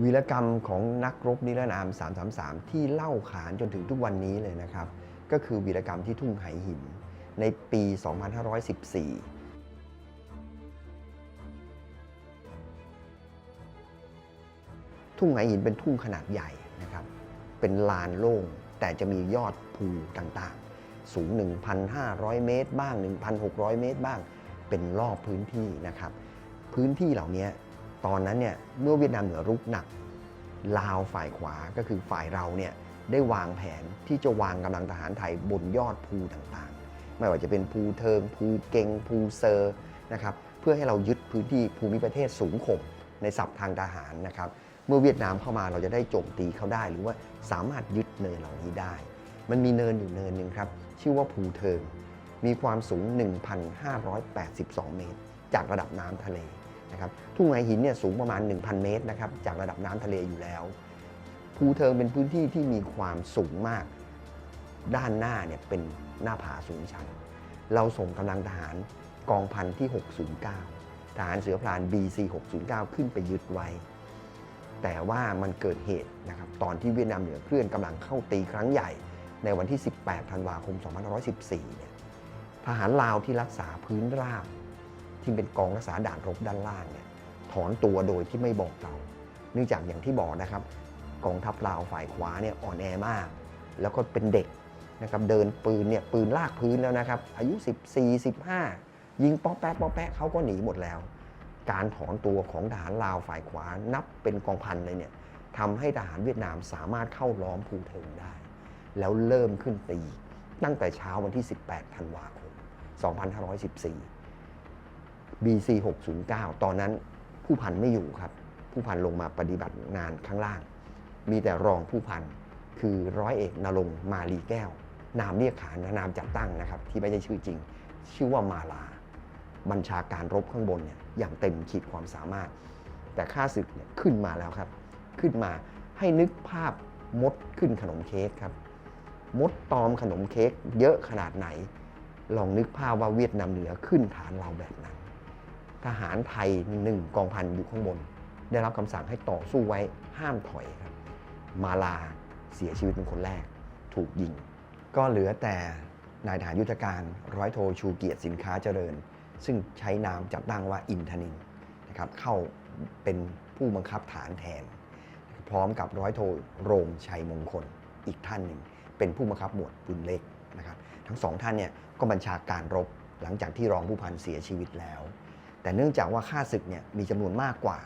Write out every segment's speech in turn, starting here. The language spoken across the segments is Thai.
วีรกรรมของนักรบนิรนาม 333 ที่เล่าขานจนถึงทุกวันนี้เลยนะครับ ก็คือวีรกรรมที่ทุ่งไหหิน ในปี 2514ทุ่งไหหินเป็นทุ่งขนาดใหญ่นะครับ เป็นลานโล่ง แต่จะมียอดภูต่างๆ สูง 1,500 เมตร บ้าง 1,600 เมตรบ้าง เป็นรอบพื้นที่นะครับ พื้นที่เหล่านี้ ตอนนั้นเนี่ยเมื่อเวียดนามเหนือรุกหนัก ลาวฝ่ายขวาก็คือฝ่ายเราเนี่ยได้วางแผนที่จะวางกำลังทหารไทยบนยอดภูต่างๆ ไม่ว่าจะเป็นภูเทิงภูเกงภูเซอร์นะครับเพื่อให้เรายึดพื้นที่ภูมิประเทศสูงข่มในศัพท์ทางทหารนะครับเมื่อเวียดนามเข้ามาเราจะได้โจมตีเขาได้ หรือว่าสามารถยึดเนินเหล่านี้ได้ มันมีเนินอยู่เนินหนึ่งครับ ชื่อว่าภูเทิง มีความสูง 1,582 เมตร จากระดับน้ำทะเล นะครับทุ่งไหหินเนี่ยสูงประมาณ 1,000 เมตรนะครับจากระดับน้ำทะเลอยู่แล้วภูเทิงเป็นพื้นที่ที่มีความสูงมาก ด้านหน้าเนี่ยเป็นหน้าผาสูงชัน เราส่งกำลังทหารกองพันที่ 609 ทหารเสือพราน BC 609 ขึ้นไปยึดไว้ แต่ว่ามันเกิดเหตุนะครับตอนที่เวียดนามเหนือเคลื่อนกำลังเข้าตีครั้งใหญ่ ในวันที่ 18 ธันวาคม 2514 เนี่ยทหารลาวที่รักษาพื้นราบ ที่เป็นกองรักษาด่านรบด้านล่างเนี่ยถอนตัวโดยที่ไม่บอกเรา เนื่องจากอย่างที่บอกนะครับกองทัพลาวฝ่ายขวาเนี่ยอ่อนแอมาก แล้วก็เป็นเด็กนะครับเดินปืนเนี่ยปืนลากพื้นแล้วนะครับ อายุ 14 15 ยิงป๊อปแป๊ะป๊อปแป๊ะเขาก็หนีหมดแล้ว การถอนตัวของทหารลาวฝ่ายขวานับเป็นกองพันเลยเนี่ยทำให้ทหารเวียดนามสามารถเข้าล้อมภูเทิงได้ แล้วเริ่มขึ้นตีตั้งแต่เช้าวันที่ 18 ธันวาคม 2514 BC 609ตอนนั้นผู้พันไม่อยู่ครับ ผู้พันลงมาปฏิบัติงานข้างล่าง มีแต่รองผู้พันคือร้อยเอกนรงมาลีแก้ว นามเรียกขานนามจัดตั้งนะครับ ที่ไม่ใช่ชื่อจริง ชื่อว่ามาลา บัญชาการรบข้างบนเนี่ยอย่างเต็มขีดความสามารถ แต่ค่าศึกเนี่ยขึ้นมาแล้วครับ ขึ้นมาให้นึกภาพมดขึ้นขนมเค้กครับ มดตอมขนมเค้กเยอะขนาดไหน ลองนึกภาพว่าเวียดนามเหนือขึ้นฐานเราแบบนั้น ทหารไทยหนึ่งกองพันอยู่ข้างบน ได้รับคำสั่งให้ต่อสู้ไว้ห้ามถอยครับ มาลาเสียชีวิตเป็นคนแรก ถูกยิง ก็เหลือแต่นายทหารยุทธการร้อยโทชูเกียรติสินค้าเจริญ ซึ่งใช้นามจัดตั้งว่าอินทนินนะครับเข้าเป็นผู้บังคับฐานแทน พร้อมกับร้อยโทโรงชัยมงคลอีกท่านหนึ่ง เป็นผู้บังคับหมวดปืนเล็กนะครับทั้งสองท่านเนี่ยก็บัญชาการรบหลังจากที่รองผู้พันเสียชีวิตแล้ว แต่เนื่องจากว่าค่าศึกเนี่ยมีจำนวนมากกว่า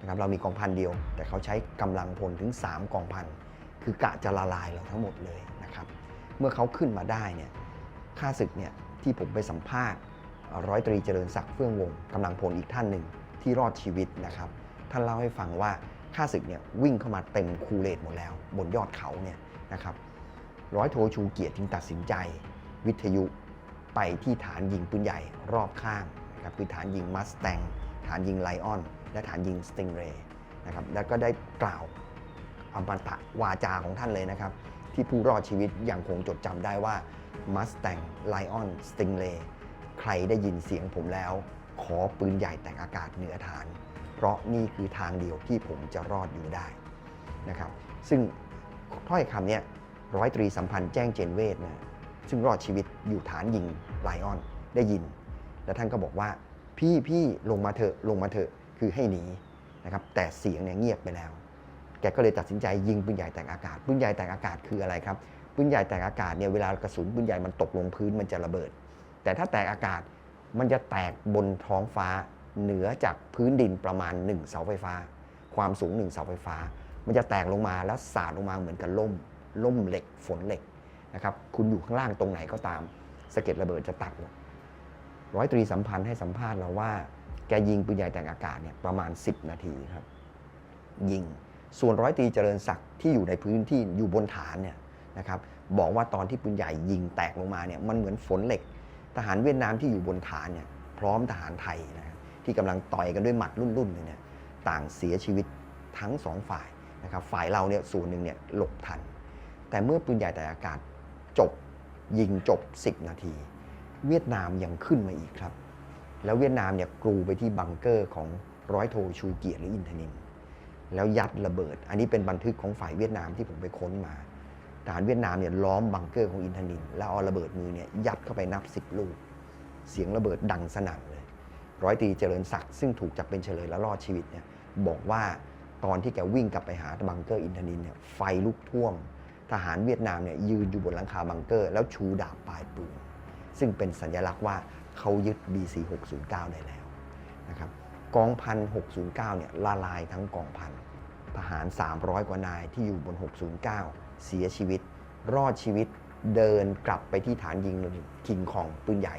นะครับเรามีกองพันเดียว แต่เขาใช้กำลังพลถึง 3 กองพันคือกะจะละลายเราทั้งหมดเลยนะครับเมื่อเขาขึ้นมาได้เนี่ยค่าศึกเนี่ยที่ผมไปสัมภาษณ์ร้อยตรีเจริญศักดิ์เฟื่องวงกำลังพลอีกท่านหนึ่งที่รอดชีวิตนะครับท่านเล่าให้ฟังว่าค่าศึกเนี่ยวิ่งเข้ามาเต็มคูเลตหมดแล้ว บนยอดเขาเนี่ยนะครับร้อยโทชูเกียรติจึงตัดสินใจ วิทยุไปที่ฐานยิงปืนใหญ่รอบข้าง นะครับคือฐานยิงมัสแตงฐานยิงไลออนและฐานยิงสติงเรย์นะครับแล้วก็ได้กล่าวอมตะวาจาของท่านเลยนะครับ ที่ผู้รอดชีวิตยังคงจดจำได้ว่ามัสแตงไลออนสติงเรย์ใครได้ยินเสียงผมแล้ว ขอปืนใหญ่แต่งอากาศเหนือฐาน เพราะนี่คือทางเดียวที่ผมจะรอดอยู่ได้นะครับซึ่งถ้อยคำนี้ร้อยตรีสัมพันธ์แจ้งเจนเวทนะซึ่งรอดชีวิตอยู่ฐานยิงไลออนได้ยิน แล้วท่านก็บอกว่าพี่พี่ลงมาเถอะลงมาเถอะคือให้หนีนะครับแต่เสียงเนี่ยเงียบไปแล้ว แกก็เลยตัดสินใจยิงปืนใหญ่แต่งอากาศปืนใหญ่แต่งอากาศคืออะไรครับปืนใหญ่แต่งอากาศเนี่ยเวลากระสุนปืนใหญ่มันตกลงพื้นมันจะระเบิด แต่ถ้าแตกอากาศมันจะแตกบนท้องฟ้าเหนือจากพื้นดินประมาณ 1 เสาไฟฟ้า ความสูง 1 เสาไฟฟ้า มันจะแตกลงมาแล้วสาดลงมาเหมือนกับล่มล่มเหล็กฝนเหล็กนะครับคุณอยู่ข้างล่างตรงไหนก็ตามสะเก็ดระเบิดจะตัดหมด ร้อยตรีสัมพันธ์ให้สัมภาษณ์เราว่า แกยิงปืนใหญ่แต่งอากาศเนี่ยประมาณ 10 นาทีครับ ยิง ส่วนร้อยตรีเจริญศักดิ์ที่อยู่ในพื้นที่อยู่บนฐานเนี่ยนะครับบอกว่าตอนที่ปืนใหญ่ยิงแตกลงมาเนี่ยมันเหมือนฝนเหล็ก ทหารเวียดนามที่อยู่บนฐานเนี่ยพร้อมทหารไทยนะครับที่กำลังต่อยกันด้วยหมัดรุ่นๆเลยเนี่ยต่างเสียชีวิตทั้งสองฝ่ายนะครับฝ่ายเราเนี่ยส่วนหนึ่งเนี่ยหลบทัน แต่เมื่อปืนใหญ่แต่อากาศจบยิงจบ 10 นาที เวียดนามยังขึ้นมาอีกครับ แล้วเวียดนามเนี่ยกรูไปที่บังเกอร์ของร้อยโทชูเกียรติหรืออินทนิน แล้วยัดระเบิด อันนี้เป็นบันทึกของฝ่ายเวียดนามที่ผมไปค้นมาทหารเวียดนามเนี่ยล้อมบังเกอร์ของอินทนิน แล้วเอาระเบิดมือเนี่ยยัดเข้าไปนับสิบลูก เสียงระเบิดดังสนั่นเลย ร้อยตรีเจริญศักดิ์ซึ่งถูกจับเป็นเฉลยและรอดชีวิตเนี่ยบอกว่าตอนที่แกวิ่งกลับไปหาบังเกอร์อินทนินเนี่ยไฟลุกท่วม ทหารเวียดนามเนี่ยยืนอยู่บนหลังคาบังเกอร์ แล้วชูดาบปลายปืน ซึ่งเป็นสัญลักษณ์ว่าเขายึด BC 609ได้แล้วนะครับกองพัน609เนี่ยละลายทั้งกองพันทหาร 300 กว่านายที่อยู่บน 609 เสียชีวิต รอดชีวิตเดินกลับไปที่ฐานยิงคิงคองปืนใหญ่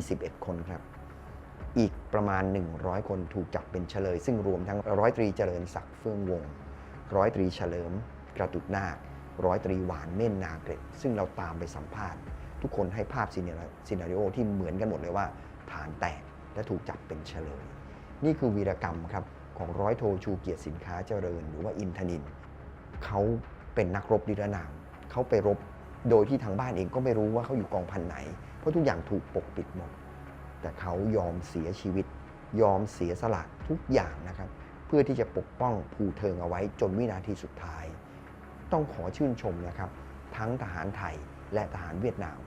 21 คนครับ อีกประมาณ 100 คนถูกจับเป็นเฉลย ซึ่งรวมทั้งร้อยตรีเจริญศักดิ์เฟื่องวง ร้อยตรีเฉลิม กระตุกนาคร้อยตรีหวานเม่นนาเกร็ดซึ่งเราตามไปสัมภาษณ์ ทุกคนให้ภาพซีเนซีนาริโอที่เหมือนกันหมดเลยว่า ฐานแตกและถูกจับเป็นเฉลย นี่คือวีรกรรมครับของร้อยโทชูเกียรติสินค้าเจริญ หรือว่าอินทนิน เขาเป็นนักรบนิรนาม เขาไปรบโดยที่ทางบ้านเองก็ไม่รู้ว่าเขาอยู่กองพันไหน เพราะทุกอย่างถูกปกปิดหมด แต่เขายอมเสียชีวิต ยอมเสียสละทุกอย่างนะครับ เพื่อที่จะปกป้องภูเทิงเอาไว้จนวินาทีสุดท้าย ต้องขอชื่นชมนะครับ ทั้งทหารไทยและทหารเวียดนาม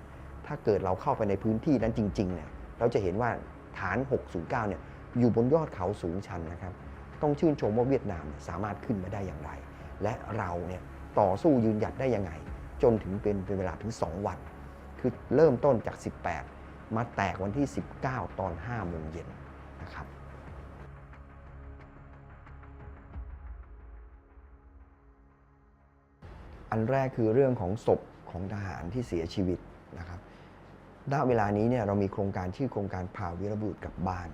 ถ้าเกิดเราเข้าไปในพื้นที่นั้นจริงๆเนี่ยเราจะเห็นว่าฐาน 609 เนี่ยอยู่บนยอดเขาสูงชันนะครับ ต้องชื่นชมว่าเวียดนามสามารถขึ้นมาได้อย่างไร และเราเนี่ยต่อสู้ยืนหยัดได้ยังไง จนถึงเป็นเป็นเวลาถึง 2 วัน คือเริ่มต้นจาก 18 มาแตกวันที่ 19 ตอน5โมงเย็นนะครับอันแรกคือเรื่องของศพของทหารที่เสียชีวิตนะครับ ณเวลานี้เนี่ยเรามีโครงการชื่อโครงการพาวีรบุตรกลับบ้าน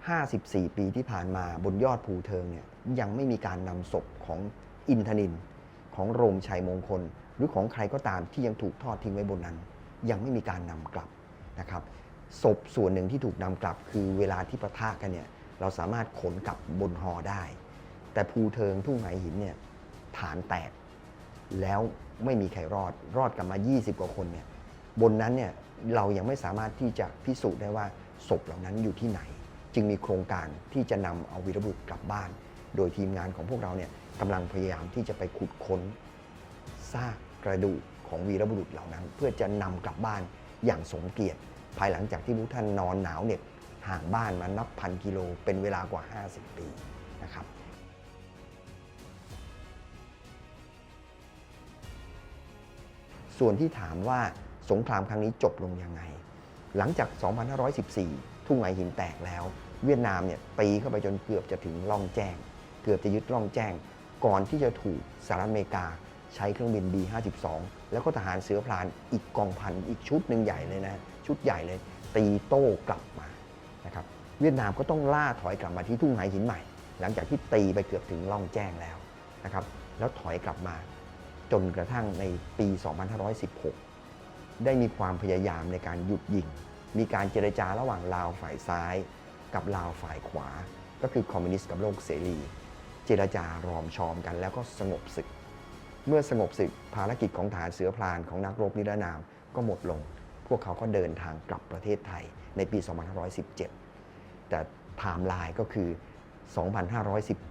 54 ปีที่ผ่านมาบนยอดภูเทิงเนี่ยยังไม่มีการนำศพของอินทนิน ของโรมชัยมงคล หรือของใครก็ตามที่ยังถูกทอดทิ้งไว้บนนั้น ยังไม่มีการนำกลับนะครับศพส่วนหนึ่งที่ถูกนำกลับ คือเวลาที่ประทะกันเนี่ยเราสามารถขนกลับบนฮอได้ แต่ภูเทิงทุ่งไหหินเนี่ยฐานแตกแล้วไม่มีใครรอดรอดกลับมา 20 กว่าคนเนี่ยบนนั้นเนี่ย เรายังไม่สามารถที่จะพิสูจน์ได้ว่าศพเหล่านั้นอยู่ที่ไหน จึงมีโครงการที่จะนำเอาวีรบุรุษกลับบ้าน โดยทีมงานของพวกเราเนี่ยกำลังพยายามที่จะไปขุดค้นซากกระดูกของวีรบุรุษเหล่านั้น เพื่อจะนำกลับบ้านอย่างสมเกียรติ ภายหลังจากที่พวกท่านนอนหนาวเหน็บห่างบ้านมานับพันกิโลเป็นเวลากว่า 50 ปีนะครับส่วนที่ถามว่า สงครามครั้งนี้จบลงยังไง หลังจาก 2514 ทุ่งไหหินแตกแล้ว เวียดนามเนี่ยตีเข้าไปจนเกือบจะถึงล่องแจ้ง เกือบจะยึดล่องแจ้ง ก่อนที่จะถูกสหรัฐอเมริกาใช้เครื่องบิน B-52 แล้วก็ทหารเสือพลานอีกกองพันอีกชุดหนึ่งใหญ่เลยนะ ชุดใหญ่เลย ตีโต้กลับมานะครับเวียดนามก็ต้องล่าถอยกลับมาที่ทุ่งไหหินใหม่ หลังจากที่ตีไปเกือบถึงล่องแจ้งแล้วนะครับแล้วถอยกลับมาจนกระทั่งในปี 2516 ได้มีความพยายามในการหยุดยิง มีการเจรจาระหว่างลาวฝ่ายซ้าย กับลาวฝ่ายขวา ก็คือคอมมิวนิสต์กับโลกเสรี เจรจารอมชอมกันแล้วก็สงบศึก เมื่อสงบศึกภารกิจของฐานเสือพลานของนักรบนิรนามก็หมดลง พวกเขาก็เดินทางกลับประเทศไทยในปี 2517 แต่ไทม์ไลน์ก็คือ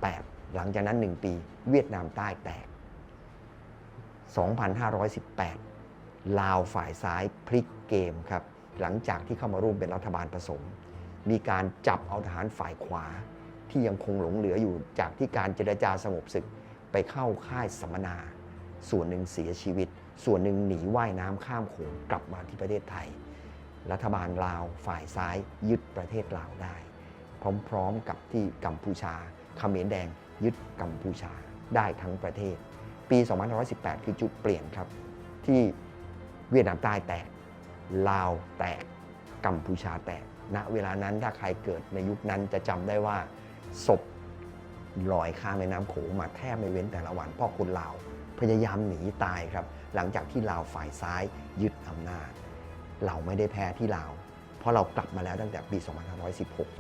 2518 หลังจากนั้น 1 ปี เวียดนามใต้แตก 2518 ลาวฝ่ายซ้ายพลิกเกมครับหลังจากที่เข้ามาร่วมเป็นรัฐบาลผสม มีการจับเอาทหารฝ่ายขวา ที่ยังคงหลงเหลืออยู่จากที่การเจรจาสงบศึกไปเข้าค่ายสัมมนา ส่วนหนึ่งเสียชีวิต ส่วนหนึ่งหนีว่ายน้ำข้ามโขงกลับมาที่ประเทศไทย รัฐบาลลาวฝ่ายซ้ายยึดประเทศลาวได้ พร้อมๆกับที่กัมพูชาเขมรแดงยึดกัมพูชาได้ทั้งประเทศ ปี 2518 คือจุดเปลี่ยนครับที่ เวียดนามใต้แตก ลาวแตก กัมพูชาแตกณเวลานั้นถ้าใครเกิดในยุคนั้นจะจำได้ว่าศพลอยข้ามแม่น้ำโขงมาแทบไม่เว้นแต่ละวันเพราะคนลาวพยายามหนีตายครับ หลังจากที่ลาวฝ่ายซ้ายยึดอำนาจ เราไม่ได้แพ้ที่ลาว เพราะเรากลับมาแล้วตั้งแต่ปี 2516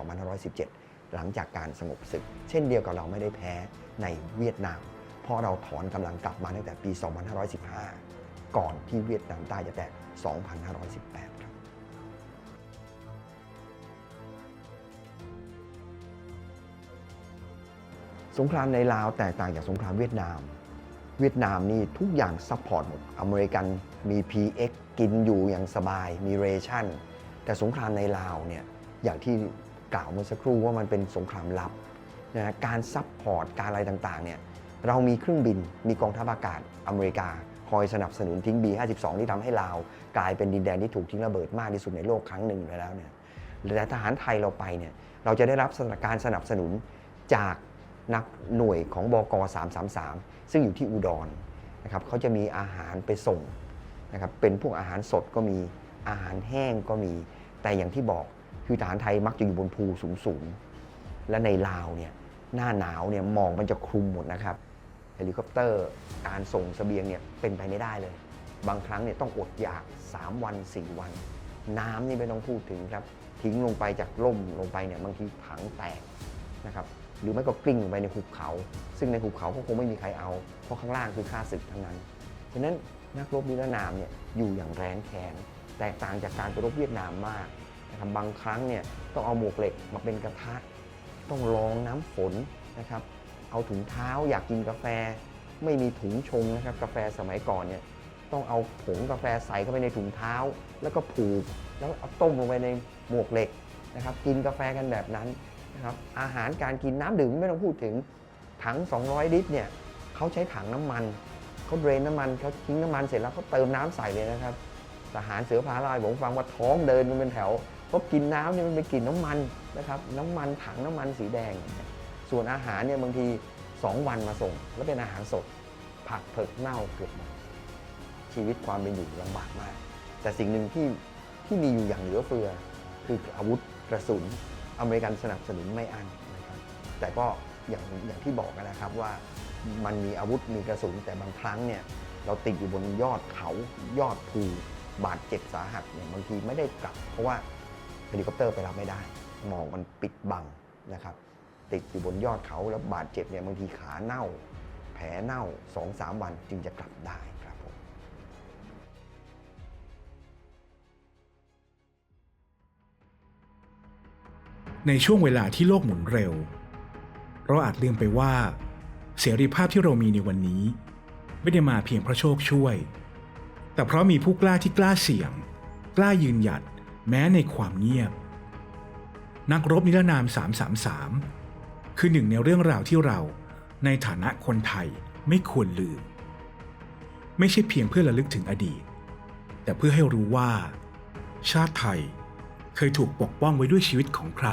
2517 หลังจากการสงบศึก เช่นเดียวกับเราไม่ได้แพ้ในเวียดนาม เพราะเราถอนกำลังกลับมาตั้งแต่ปี 2515 ก่อนที่เวียดนามใต้จะแตก 2518 ครับสสงครามในลาวแตกต่างจากสงครามเวียดนาม เวียดนามนี่ทุกอย่างซัพพอร์ตหมด อเมริกันมี PX กินอยู่อย่างสบาย มีเรชั่น แต่สงครามในลาวเนี่ย อย่างที่กล่าวเมื่อสักครู่ว่ามันเป็นสงครามลับนะการซัพพอร์ต การอะไรต่างๆเนี่ย เรามีเครื่องบิน มีกองทัพอากาศอเมริกา คอยสนับสนุนทิ้ง B52 ที่ทำให้ลาว กลายเป็นดินแดนที่ถูกทิ้งระเบิดมากที่สุดในโลกครั้งหนึ่งไปแล้วเนี่ยแต่ทหารไทยเราไปเนี่ยเราจะได้รับการสนับสนุนจากนักหน่วยของบก 333 ซึ่งอยู่ที่อุดรนะครับเขาจะมีอาหารไปส่งนะครับเป็นพวกอาหารสดก็มีอาหารแห้งก็มี แต่อย่างที่บอกคือทหารไทยมักจะอยู่บนภูสูงๆและในลาวเนี่ยหน้าหนาวเนี่ยหมอกมันจะคลุมหมดนะครับ เฮลิคอปเตอร์ การส่งเสบียงเนี่ยเป็นไปไม่ได้เลย บางครั้งเนี่ยต้องอดอยาก 3 วัน 4 วัน น้ำนี่ไม่ต้องพูดถึงครับ ทิ้งลงไปจากล่มลงไปเนี่ยบางทีถังแตกนะครับหรือไม่ก็กลิ้งลงไปในหุบเขา ซึ่งในหุบเขาก็คงไม่มีใครเอา เพราะข้างล่างคือค่าศึกทั้งนั้น ฉะนั้นนักรบนิรนามเนี่ยอยู่อย่างแรงแค้นแตกต่างจากการไปรบเวียดนามมากนะครับบางครั้งเนี่ยต้องเอาหมวกเหล็กมาเป็นกระทะ ต้องรองน้ำฝนนะครับ เอาถุงเท้าอยากกินกาแฟ ไม่มีถุงชงนะครับกาแฟสมัยก่อนเนี่ยต้องเอาผงกาแฟใส่เข้าไปในถุงเท้า แล้วก็ผูกแล้วเอาต้มลงไปในหมวกเหล็กนะครับกินกาแฟกันแบบนั้นนะครับอาหารการกินน้ำดื่มไม่ต้องพูดถึงถัง 200 ลิตรเนี่ยเขาใช้ถังน้ำมันเขาเดรนน้ำมันเขาทิ้งน้ำมันเสร็จแล้วเขาเติมน้ำใส่เลยนะครับทหารเสือพาลายผมฟังว่าท้องเดินมันเป็นแถวเพราะกินน้ำเนี่ยมันไปกลิ่นน้ำมันนะครับ น้ำมันถังน้ำมันสีแดง ส่วนอาหารเนี่ยบางที 2 วันมาส่ง แล้วเป็นอาหารสด ผักเผือกเน่าเกือบหมดชีวิตความเป็นอยู่ลำบากมาก แต่สิ่งหนึ่งที่ที่มีอยู่อย่างเหลือเฟือ คืออาวุธกระสุน อเมริกันสนับสนุนไม่อั้นนะครับแต่ก็อย่างอย่างที่บอกนะครับว่ามันมีอาวุธมีกระสุนแต่บางครั้งเนี่ยเราติดอยู่บนยอดเขายอดภูบาดเจ็บสาหัสเนี่ยบางทีไม่ได้กลับ เพราะว่าเฮลิคอปเตอร์ไปรับไม่ได้หมอกมันปิดบังนะครับ ติดอยู่บนยอดเขาแล้วบาดเจ็บเนี่ยบางทีขาเน่า แผลเน่า2-3วันจึงจะกลับได้ครับผมในช่วงเวลาที่โลกหมุนเร็ว เราอาจลืมไปว่า เสรีภาพที่เรามีในวันนี้ ไม่ได้มาเพียงเพราะโชคช่วย แต่เพราะมีผู้กล้าที่กล้าเสี่ยง กล้ายืนหยัดแม้ในความเงียบ นักรบนิรนาม 333 คือหนึ่งในเรื่องราวที่เรา ในฐานะคนไทยไม่ควรลืม ไม่ใช่เพียงเพื่อระลึกถึงอดีต แต่เพื่อให้รู้ว่า ชาติไทยเคยถูกปกป้องไว้ด้วยชีวิตของใคร